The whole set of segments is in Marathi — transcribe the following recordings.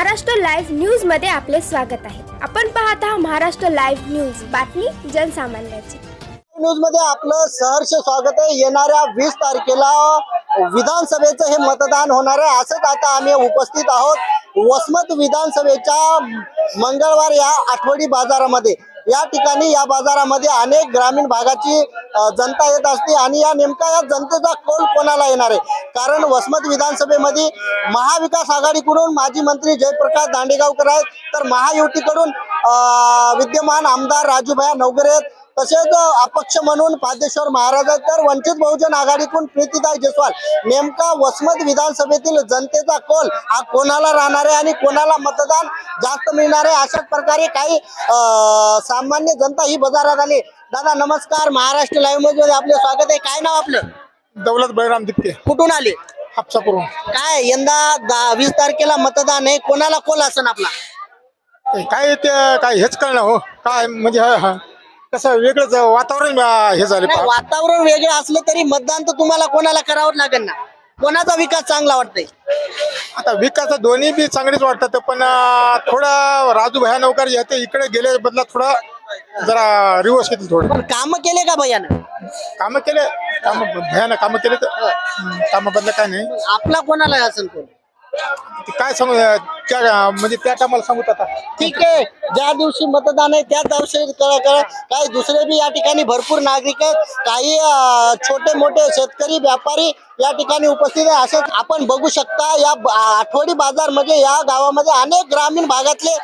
महाराष्ट्र लाईव्ह न्यूजमध्ये आपले स्वागत आहे. आपण पाहत आहात महाराष्ट्र लाईव्ह न्यूज. बातमी जनसामान्याची. न्यूजमध्ये आपलं सहर्ष स्वागत आहे. येणाऱ्या वीस तारखेला विधानसभेचं हे मतदान होणार आहे. असंच आता आम्ही उपस्थित आहोत. वसमत विधानसभेच्या मंगळवार या आठवडी बाजारामध्ये. या ठिकाणी या बाजारामध्ये अनेक ग्रामीण भागाची जनता येत असते आणि या नेमका या जनतेचा कौल कोणाला येणार आहे? कारण वसमत विधानसभेमध्ये महाविकास आघाडीकडून माजी मंत्री जयप्रकाश दांडेगावकर आहेत. तर महायुतीकडून विद्यमान आमदार राजूभाया नवगरे आहेत. तसेच अपक्ष म्हणून पादेश्वर महाराज तर वंचित बहुजन आघाडीतून प्रीतीदाय जयस्वाल. नेमका वसमत विधानसभेतील जनतेचा कौल हा कोणाला राहणार आहे आणि कोणाला मतदान जास्त मिळणार आहे? अशाच प्रकारे काही सामान्य जनता ही बाजारात आली. दादा नमस्कार. महाराष्ट्र लाईव्हमध्ये आपले स्वागत आहे. काय नाव आपलं? दौलत बळीराम दिपके. कुठून आले? हापसापूरून काय यंदा वीस तारखेला मतदान आहे. कोणाला कोल असन आपला? काय ते काय हेच कळलं हो. काय म्हणजे. कसं वेगळंच वातावरण अं, हे झाले नाही, वातावरण वेगळं असलं तरी मतदान तर तुम्हाला कोणाला करावं लागेल ना? कोणाचा विकास चांगला वाटतंय? आता विकास दोन्ही बी चांगलेच वाटतात पण अं, थोडं राजू भया नौकर येते इकडे गेले बदला थोडं जरा रिवर्स येतील थोडं. पण काम केले का भैयानं? काम केले काम भयानं काम केले तर काम बदलं काय नाही. आपला कोणाला असेल कोण? काय सांगू त्या म्हणजे त्या टायमाला सांगू आता ठीक आहे. ज्या दिवशी मतदान आहे त्या दिवशी कळ- कळ- काही दुसरे बी या ठिकाणी भरपूर नागरिक आहेत. काही छोटे मोठे शेतकरी व्यापारी या ठिकाणी उपस्थित आहे. असंच आपण बघू शकता या आठवडी बाजार म्हणजे या गावामध्ये अनेक ग्रामीण भागातले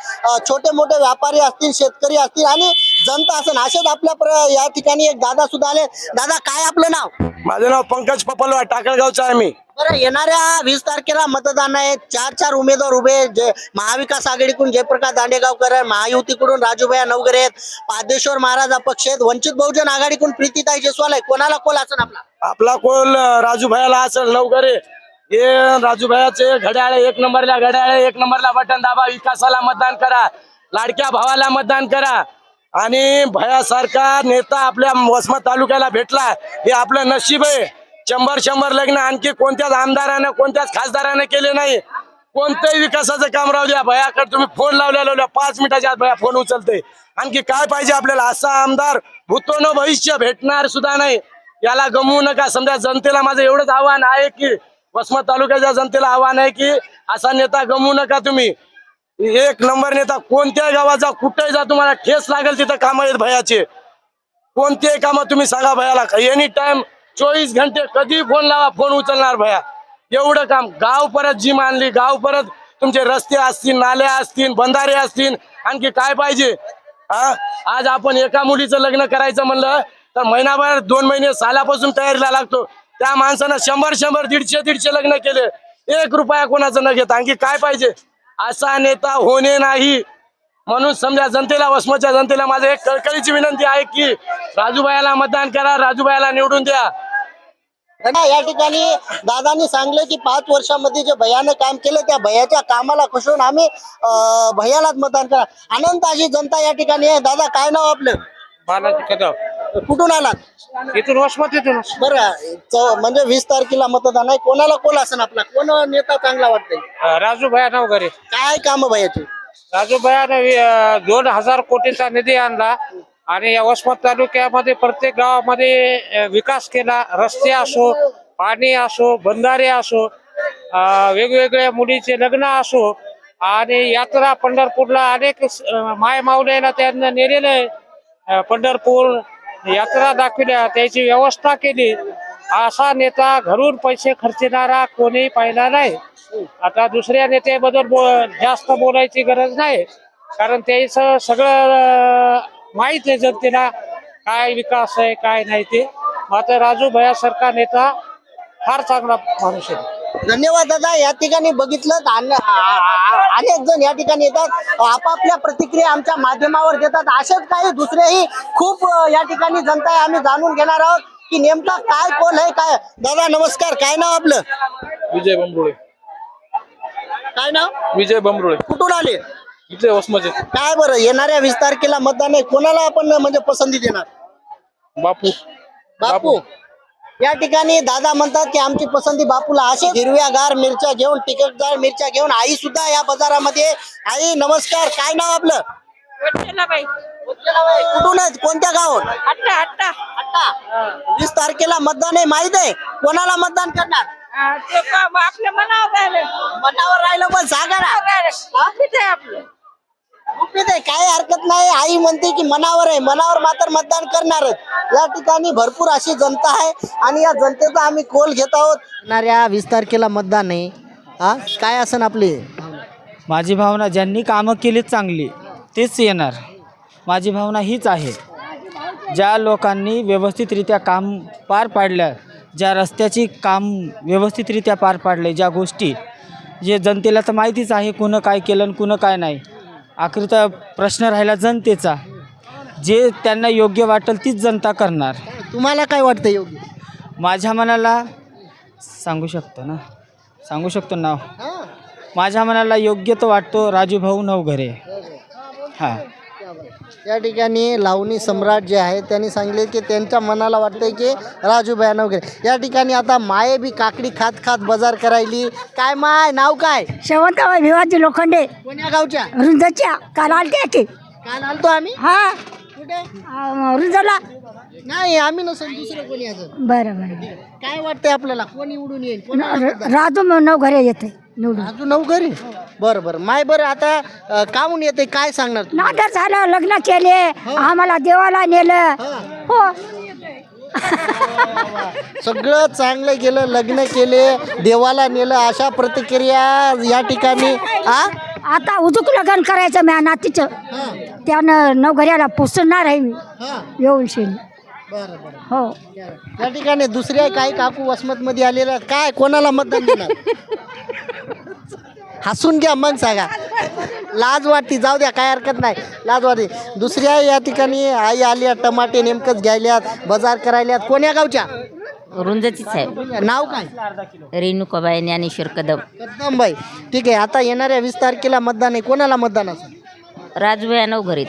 छोटे मोठे व्यापारी असतील शेतकरी असतील आणि जनता असेल. असेच आपल्या प्र- या ठिकाणी एक दादा सुद्धा आले. दादा काय आपलं नाव? माझं नाव पंकज पपलवार टाकळगावचा आहे मी. बरं येणाऱ्या वीस तारखेला मतदान आहे. चार चार उमेदवार उभे आहेत. जे महाविकास आघाडीकडून जयप्रकाश दांडेगावकर आहे महायुतीकडून राजूभाई नवगरे आहेत पादेश्वर महाराज अपक्ष आहेत. वंचित बहुजन आघाडीकडून प्रीतीताई जयस्वाल आहे. कोणाला कोल असेल आपला? आपला कोल राजूभायाला असेल नवगरे. हे राजूभायाचे घड्याळ एक नंबरला घड्याळ एक नंबरला बटन दाबा. विकासाला मतदान करा. लाडक्या भावाला मतदान करा. आणि भयासारखा नेता आपल्या वसमत तालुक्याला भेटला. हे आपलं नशीब आहे. शंभर शंभर लग्न आणखी कोणत्याच आमदारानं कोणत्याच खासदारानं केले नाही. कोणत्याही विकासाचं काम राहू द्या. भयाकडे तुम्ही फोन लावल्या लावल्या पाच मिनिटाच्या आत भया फोन उचलते आणखी काय पाहिजे आपल्याला? असा आमदार भूतो न भविष्य भेटणार सुद्धा नाही. याला गमवू नका. समजा जनतेला माझं एवढंच आव्हान आहे की वसमत तालुक्याच्या जनतेला आव्हान आहे की असा नेता गमवू नका तुम्ही. एक नंबर नेता कोणत्याही गावात जा कुठेही जा तुम्हाला ठेस लागेल तिथं कामं आहेत भयाचे. कोणतेही कामं तुम्ही सांगा भयाला. एनी टाइम चोवीस घंटे कधी फोन लावा फोन उचलणार भया. एवढं काम गाव परत जी मानली गाव परत तुमचे रस्ते असतील नाल्या असतील बंधारे असतील आणखी काय पाहिजे? हा? आज आपण एका मुलीचं लग्न करायचं म्हणलं तर महिनाभर दोन महिने सालापासून तयारीला लागतो. त्या माणसानं शंभर शंभर दीडशे दीडशे लग्न केले. एक रुपया कोणाचं न घेत. आणखी काय पाहिजे? असा नेता होणे नाही. म्हणून समजा जनतेला वसमतच्या जनतेला माझं एक कळकळीची विनंती आहे की राजूबायाला मतदान करा राजूबाईला निवडून द्या. या ठिकाणी दादांनी सांगले की पाच वर्षामध्ये जे भयानं काम केलं त्या भयाच्या कामाला खुश होऊन आम्ही भैयालाच मतदान करा अनंत अशी जनता या ठिकाणी आहे. दादा काय नाव आपलं? बालाजी कदम. कुठून आलात? इथून वसमत इथून बरं म्हणजे वीस तारखेला मतदान आहे. कोणाला कोण असेल आपला? कोण नेता चांगला वाटतंय? राजू भया वगैरे काय काम भयाची राजू भयानं दोन हजार कोटीचा निधी आणला. आणि यवतमाळ तालुक्यामध्ये प्रत्येक गावामध्ये विकास केला. रस्ते असो पाणी असो बंधारे असो वेगवेगळ्या मुलीचे लग्न असो आणि यात्रा पंढरपूरला अनेक माय मावल्याला त्यांना नेलेलं आहे. पंढरपूर यात्रा दाखविल्या त्याची व्यवस्था केली. असा नेता घरून पैसे खर्चणारा कोणी पाहिला नाही. आता दुसऱ्या नेत्याबद्दल बो- जास्त बोलायची गरज नाही. कारण त्याचं सगळं माहीत आहे जनतेला काय विकास आहे काय नाही ते. मात्र राजू भयासारखा नेता फार चांगला माणूस आहे. धन्यवाद दादा या ठिकाणी बघितलं अनेक जण या ठिकाणी येतात. आपापल्या प्रतिक्रिया आमच्या माध्यमावर देतात. असेच काही दुसरेही खूप या ठिकाणी जनता आहे आम्ही जाणून घेणार आहोत की नेमका काय कोण आहे काय दादा नमस्कार. काय नाव आपलं? विजय बंबरुळे काय नाव? विजय बंबरुळे कुठून आले? इथले काय बरं येणाऱ्या वीस तारखेला मतदान आहे कोणाला आपण म्हणजे पसंती देणार? बापू. बापू या ठिकाणी दादा म्हणतात की आमची पसंती बापूला अशी हिरव्यागार मिरच्या घेऊन तिखटदार मिरच्या घेऊन आई सुद्धा या बाजारामध्ये आई नमस्कार काय नाव आपलं? कुठून आहेत? कोणत्या गावात वीस तारखेला मतदान आहे माहीत आहे? कोणाला मतदान करणार? आपल्या मनावर मनावर राहिलं पण सांगा ना. आहे काय हरकत नाही. आई म्हणते की मनावर आहे. मनावर मात्र मतदान करणारच या ठिकाणी भरपूर अशी जनता आहे आणि या जनतेचा आम्ही कोल घेत आहोत. वीस तारखेला मतदान आहे. हा? काय असन आपली? माझी भावना ज्यांनी कामं केली चांगली तेच येणार. माझी भावना हीच आहे. ज्या लोकांनी व्यवस्थितरित्या काम पार पाडल्या ज्या रस्त्याची काम व्यवस्थितरित्या पार पाडले ज्या गोष्टी जे जनतेला तर माहितीच आहे कुणं काय केलं आणि कुणं काय नाही. आखरी तर प्रश्न राहिला जनतेचा. जे त्यांना योग्य वाटेल तीच जनता करणार. तुम्हाला काय वाटतं योग्य? माझ्या मनाला सांगू शकतो ना? सांगू शकतो नाव माझ्या मनाला योग्य तो वाटतो राजू भाऊ नवघरे. हां. या ठिकाणी लावणी सम्राट जे आहे त्यांनी सांगितले की त्यांच्या मनाला वाटतंय की राजू भयान वगैरे. या ठिकाणी आता माये बी काकडी खात खात बाजार करायली. काय माय नाव काय? शेवंतराव भिवाजी लोखंडे. कोण्या गावच्या? रुंदच्या काल आलते की काल आलतो आम्ही? हा. कुठे? अं, रुंदला नाही आम्ही नसून दुसरं कोणी असं बरं बरं काय वाटतंय आपल्याला? कोण निवडून येईल? राजू नऊ घरे येते निवडून. राजू नवघरी बरं बरं. माय बरं आता अं, काहून येते? काय सांगणार तू नाटक झालं लग्न केले आम्हाला देवाला नेलं. हो. सगळं चांगलं गेलं लग्न केले देवाला नेलं. अशा प्रतिक्रिया या ठिकाणी आ? आता उदूक लग्न करायचं म्या नातीचं. त्यानं नवघऱ्याला पुसणार आहे मी. हा. येऊन शेणी बरं बरं. हो. या ठिकाणी दुसऱ्या काही काकू वसमत मध्ये आलेल्या आहेत. काय कोणाला मतदान देणार? हसून घ्या मग सांगा. लाज वाटते जाऊ द्या काय हरकत नाही. लाज वाटते. दुसऱ्या या ठिकाणी आई आल्या टमाटे नेमकंच घ्यायल्यात बाजार करायल्यात कोण्या गावच्या? रुंजतीच आहे नाव काय? रेणुकाबाई ज्ञानेश्वर कदम. कदम बाई ठीक आहे आता येणाऱ्या वीस तारखेला मतदान आहे. कोणाला मतदान असेल? राजूभाई नवघरीच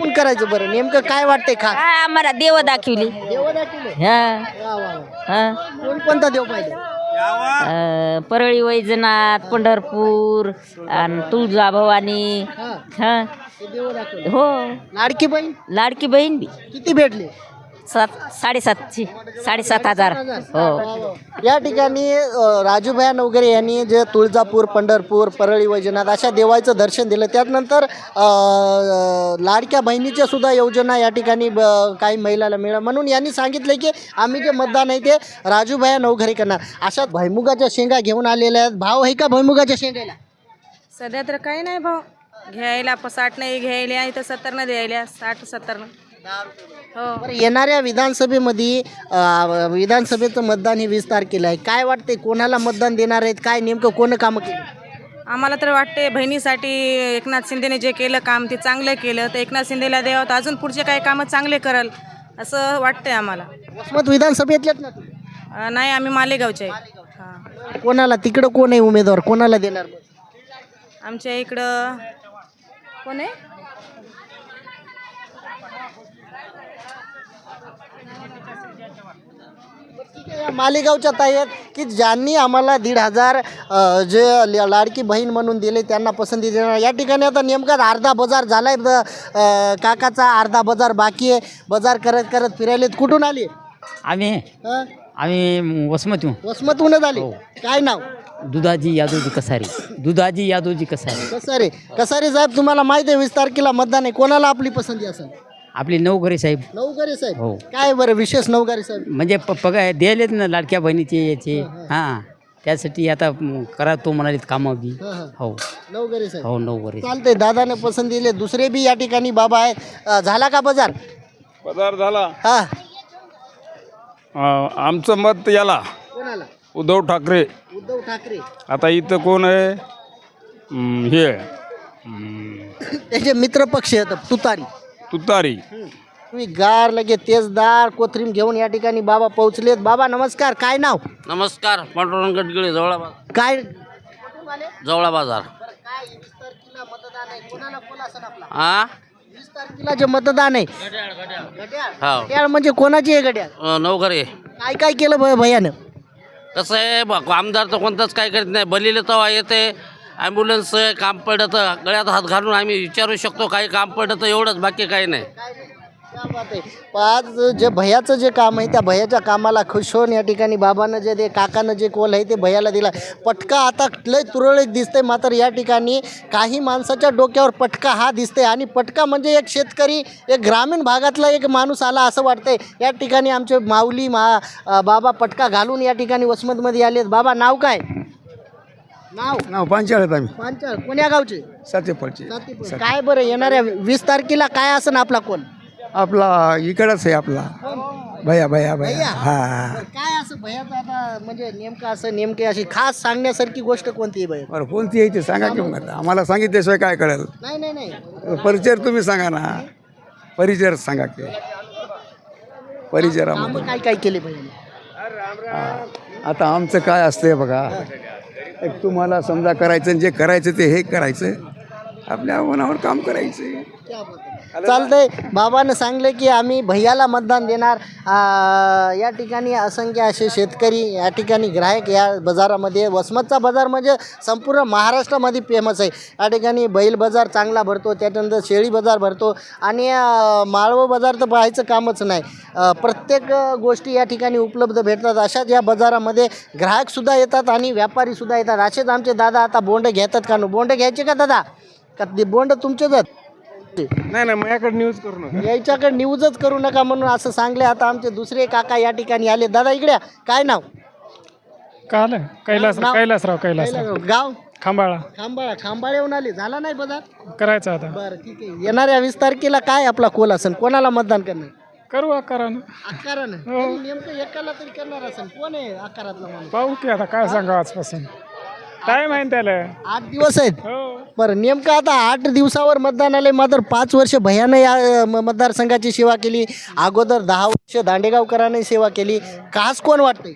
म्हणून करायचं बरं. नेमकं काय वाटतंय खा? आम्हाला देव दाखवली. देव दाखवले? हा. वा, वा, वा. हा. कोण कोणता देव पाहिजे? अं, परळी वैजनाथ पंढरपूर आणि तुळजा भवानी. हा. हा. ते देव दाखवले. हो. लाडकी बहीण? लाडकी बहीण बी. किती भेटले? सात साडेसातशे साडेसात हजार. हो. या ठिकाणी अ, राजूभया वगैरे यांनी जे तुळजापूर पंढरपूर परळी वैजनाथ अशा देवाचं दर्शन दिलं. त्यानंतर अ, लाडक्या बहिणीच्या सुद्धा योजना या ठिकाणी ब- काही महिलाला मिळा म्हणून यांनी सांगितलं की आम्ही जे मतदान आहे ते राजूभया नवघरे करणार. अशा भैमुगाच्या शेंगा घेऊन आलेल्या आहेत. भाव आहे का भैमुगाच्या शेंगाला सध्या तर काही नाही भाऊ. घ्यायला प- साठ नाही घ्यायला इथं सत्तर न द्यायला साठ सत्तर न हो. बरं येणाऱ्या विधानसभेमध्ये अ, विधानसभेचं मतदान हे वीस तारखेला आहे. काय वाटते कोणाला मतदान देणार आहेत? काय नेमकं कोण कामं केलं? आम्हाला तर वाटते बहिणीसाठी एकनाथ शिंदेने जे केलं काम ते चांगलं केलं. तर एकनाथ शिंदेला द्यावं तर अजून पुढचे काही कामं चांगले करल असं वाटतंय आम्हाला. वसमत विधानसभेतलेत ना तुम्ही? अं, नाही आम्ही मालेगावचे आहे. हां कोणाला तिकडं कोण आहे उमेदवार? कोणाला देणार आमच्या इकडं कोण आहे? मालेगावच्या ताई आहेत की ज्यांनी आम्हाला दीड हजार अ, जे ल- लाडकी बहीण म्हणून दिले त्यांना पसंती देणार. या ठिकाणी आता नेमकाच अर्धा बाजार झालाय. ब- अ, काकाचा अर्धा बाजार बाकी आहे. बाजार करत करत फिरायलेत. कुठून आले? आम्ही हं? आम्ही वसमत वसमतहूनच आले. काय नाव? दुधाजी यादवजी कसारी. दुधाजी यादवजी कसारी. कसारे. कसारे साहेब तुम्हाला माहिती आहे वीस तारखेला मतदान आहे. कोणाला आपली पसंती असेल? आपले नवघरे साहेब. नवगारे साहेब. हो. काय बरं विशेष नवगारे साहेब? म्हणजे प पगार द्यायलेत ना लाडक्या बहिणीचे याचे. हां त्यासाठी आता म, करा तो म्हणालेत कामं बी. हं, हं. हो. नवगारे साहेब. हो नवघरे. चालतंय दादाने पसंत दिले. दुसरे बी या ठिकाणी बाबा आहेत. अ, झाला का बाजार? पदार झाला. हा. अं, आमचं मत याला. कोणाला? उद्धव ठाकरे. उद्धव ठाकरे. आता इथं कोण आहे? हं, त्याचे मित्र पक्ष आहेत तुतारी. तुतारी. तुम्ही गार लगे तेजदार कोथरीम घेऊन या ठिकाणी बाबा पोहोचलेत. बाबा नमस्कार. काय नाव? नमस्कार. पांडुरंग गडगिळे जवळा बाजार. काय? जवळा बाजार. हा वीस तारखेला जे मतदान आहे. हो. घड्याळ म्हणजे कोणाची आहे घड्याळ? अं, नवघरे. काय काय केलं भ- भैयानं? कसं आहे ब- आमदार तर कोणतंच काय करीत नाही. बलीले तेव्हा येते ॲम्ब्युलन्स काम पडलं तर गळ्यात हात घालून आम्ही विचारू शकतो काही काम पडलं तर एवढंच बाकी काही नाही. आज जे भयाचं जे काम आहे त्या भयाच्या कामाला खुश होऊन या ठिकाणी बाबानं जे ते काकानं जे कोल आहे ते भयाला दिला. पटका आता लय तुरळक दिसते मात्र या ठिकाणी काही माणसाच्या डोक्यावर पटका हा दिसते आणि पटका म्हणजे एक शेतकरी एक ग्रामीण भागातला एक माणूस आला असं वाटतंय. या ठिकाणी आमचे माऊली मा बाबा पटका घालून या ठिकाणी वसमतमध्ये आलेत. बाबा नाव काय? नाव? नाव पांचाळत आम्ही. पांचाळ. कोण्या गावचे? सातेपळची. काय बरं येणाऱ्या वीस तारखेला काय असं आपला कोण? आपला इकडंच आहे आपला. भैया भैया भैया? हा. बरं, काय असं भयाचं आता म्हणजे नेमकं असं नेमके अशी खास सांगण्यासारखी गोष्ट कोणती आहे भया? बरं कोणती आहे ते सांगा की मग आता. आम्हाला सांगितल्याशिवाय काय कळेल. नाही नाही नाही. परिचय तुम्ही सांगा ना. परिचय सांगा की. कामं काय काय केले भैया? आता आमचं काय असतंय बघा. तुम्हाला समजा करायचं आणि जे करायचं ते हे करायचं. आपल्या मनावर काम करायचं. चालतंय. बाबानं सांगलं की आम्ही भैयाला मतदान देणार. आ, या ठिकाणी असंख्य असे शेतकरी या ठिकाणी ग्राहक या बाजारामध्ये. वसमतचा बाजार म्हणजे संपूर्ण महाराष्ट्रामध्ये फेमस आहे. या ठिकाणी बैल बाजार चांगला भरतो त्याच्यानंतर शेळी बाजार भरतो आणि आ, माळव बाजार तर पाहायचं कामच नाही. प्रत्येक गोष्टी या ठिकाणी उपलब्ध भेटतात. अशाच या बाजारामध्ये ग्राहकसुद्धा येतात आणि व्यापारीसुद्धा येतात. असेच आमचे दादा आता बोंड घेतात का बोंड घ्यायचे का दादा? का ते बोंड तुमचेच आहेत? नाही नाही माझ्याकडे न्यूज करू नका. याच्याकडे न्यूजच करू नका म्हणून असं सांगले. आता आमचे दुसरे काका या ठिकाणी आले. दादा इकडे या. काय नाव? काल कैलास नाव? कैलासराव कैलास गाव? खांबाळा. खांबाळा. खांबाळ्याहून आले. झाला नाही बाजार करायचं आता. बरं ठीक आहे. येणाऱ्या वीस तारखेला काय आपला कोल असेल? कोणाला मतदान करणार? करू आकारानं आकारानं तरी नेमकं एकाला तरी करणार असेल. कोण आहे आकारातला माणूस? पाहू की आता काय सांगा आजपासून. टाइम आहे ना त्याला आठ दिवस आहेत. हो. बरं नेमकं आता आठ दिवसावर मतदान आले मात्र पाच वर्ष भयानं या अ, म- मतदारसंघाची सेवा केली. अगोदर दहा वर्ष दांडेगावकरांनी सेवा केली. खास कोण वाटतंय?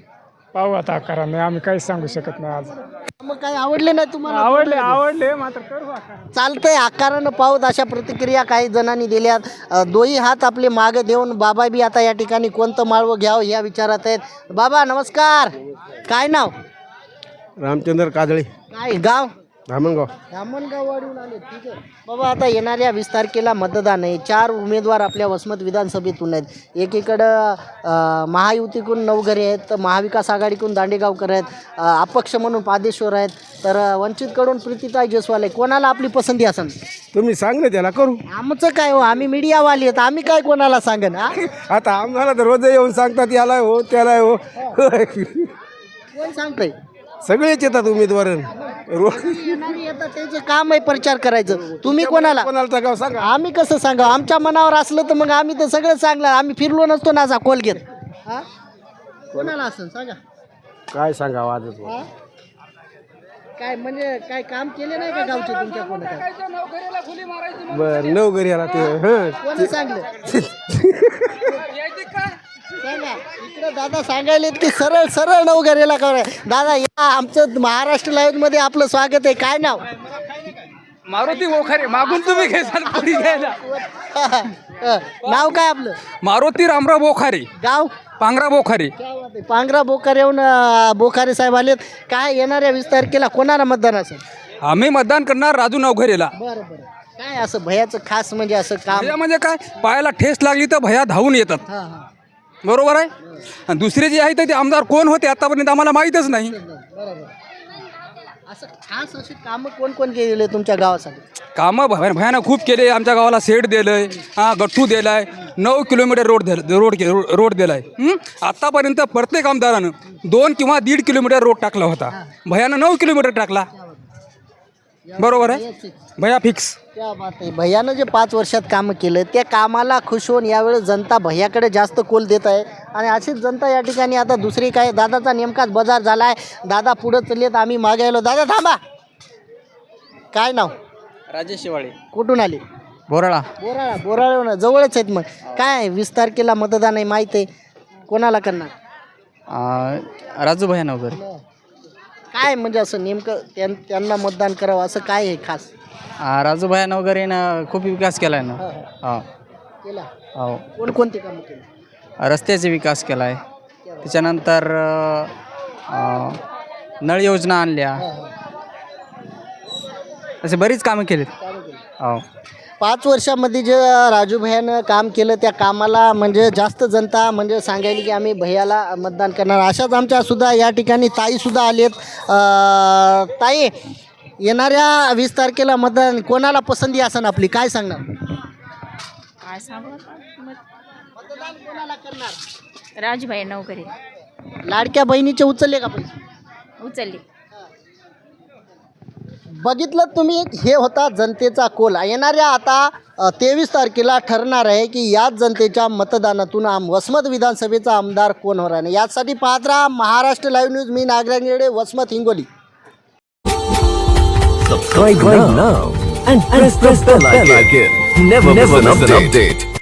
पाहू आता आकाराने. आम्ही काहीच सांगू शकत नाही आज. मग काय आवडले नाही तुम्हाला? आवडले आवडले मात्र करू चालतंय आकारानं पाहत अशा प्रतिक्रिया काही जणांनी दिल्यात. अ, दोही हात आपले मागे देऊन बाबा बी आता या ठिकाणी कोणतं माळवं घ्यावं या विचारात आहेत. बाबा नमस्कार. काय नाव? रामचंद्र काजळे. काय गाव? धामणगाव. धामणगाव वाढून आले ठीक आहे. बाबा आता येणाऱ्या वीस तारखेला मतदान आहे. चार उमेदवार आपल्या वसमत विधानसभेतून आहेत. एकीकडं अ, महायुतीकडून नवघरे आहेत तर महाविकास आघाडीकडून दांडेगावकर आहेत अ, अपक्ष म्हणून पादेश्वर आहेत. तर अ, वंचितकडून प्रीतीताई जयस्वाल आहे कोणाला आपली पसंती असेल तुम्ही सांगले त्याला करू. आमचं काय हो? आम्ही मीडियावाली आहेत. आम्ही काय कोणाला सांगन हा? आता आम्हाला तर रोज येऊन सांगतात याला हो त्याला हो. कोण सांगतंय? सगळेच येतात उमेदवार रोज येणारी येतात त्यांचं काम आहे प्रचार करायचं. तुम्ही कोणाला? कोणाला टाकावं सांगा. आम्ही कसं सांगा आमच्या मनावर असलं तर मग आम्ही तर सगळं सांगणार. आम्ही फिरलो नसतो ना असा कोल घेत. हा? कोणाला असं? सांगा. काय सांगावं आजच हा? काय म्हणजे काय काम केले नाही का गावचे तुमच्या कोणा? बर नवघरी याला ते. हं. कोणी सांगलं? सांगा इकडं दादा सांगायलेत की सरळ सरळ नवघरेला करा. दादा या आमचं महाराष्ट्र लाईव्हमध्ये आपलं स्वागत आहे. काय नाव? मारुती बोखारे मागून तुम्ही घेसाल पुढे घ्यायला. नाव काय आपलं? मारुती रामराव बोखारे. गाव? पांगरा बोखारे. पांगरा बोखारे येऊन अं, बोखारे साहेब आलेत. काय येणाऱ्या वीस तारखेला कोणाला मतदान असेल? आम्ही मतदान करणार राजू नवघरेला. बरं बरं. काय असं भयाचं खास म्हणजे असं काम? म्हणजे काय? पायाला ठेस लागली तर भैया धावून येतात. हां हां. बरोबर आहे? आणि दुसरे जे आहेत ते आमदार कोण होते आतापर्यंत आम्हाला माहीतच नाही. असं खास कामं कोण कोण केलेले तुमच्या गावासाठी? कामं भया भयानं खूप केले. आमच्या गावाला सेट दिलंय हा गठ्ठू दिलाय नऊ किलोमीटर रोड दिल रोड के- रोड रोड दिलाय? आतापर्यंत प्रत्येक आमदारानं दोन किंवा दीड किलोमीटर रोड टाकला होता. भयानं नऊ किलोमीटर टाकला. बरोबर आहे. भया फिक्स त्या बात आहे. भैयानं जे पाच वर्षात कामं केलं त्या कामाला खुश होऊन यावेळेस जनता भैयाकडे जास्त कोल देत आहे. आणि अशीच जनता या ठिकाणी आता दुसरी काय दादाचा नेमकाच बाजार झाला आहे. दादा पुढं चाललेत आम्ही मागे आलो. दादा थांबा. काय नाव? राजेश शिवाळे. कुठून आले? बोराळा. बोराळा. बोराळा जवळच आहेत मग. काय वीस तारखेला मतदान आहे माहीत आहे. कोणाला करणार? राजू भया नवघरे काय म्हणजे असं नेमकं त्यां- त्यांना मतदान करावं असं काय आहे खास? राजूभायानं वगैरे ना खूप विकास केला आहे ना. हो केला? हो. कोणकोणते काम केले? रस्त्याचा विकास केला आहे त्याच्यानंतर अ, अ, नळ योजना आणल्या. असे बरीच कामं केलीत. हो. पाच वर्षामध्ये जे राजू भैयानं काम केलं त्या कामाला म्हणजे जास्त जनता म्हणजे सांगायली की आम्ही भैयाला मतदान करणार. अशाच आमच्या सुद्धा या ठिकाणी ताई सुद्धा आलेत. अं, ताई येणाऱ्या वीस तारखेला मतदान कोणाला पसंती असन आपली? काय सांगणार? काय सांगू मतदान कोणाला करणार? राजूभाई नोकरी लाडक्या बहिणीचे उचलले का पैसे? उचलली. बघितलं तुम्ही हे होता जनतेचा कोल येणाऱ्या आता तेवीस तारखेला ठरणार आहे की याच जनतेच्या मतदानातून आम वसमत विधानसभेचा आमदार कोण होणार आहे यासाठी पाहत राहा Maharashtra live news me Nagraj Yede Vasmat Hingoli subscribe right now press the the bell icon. Never an update.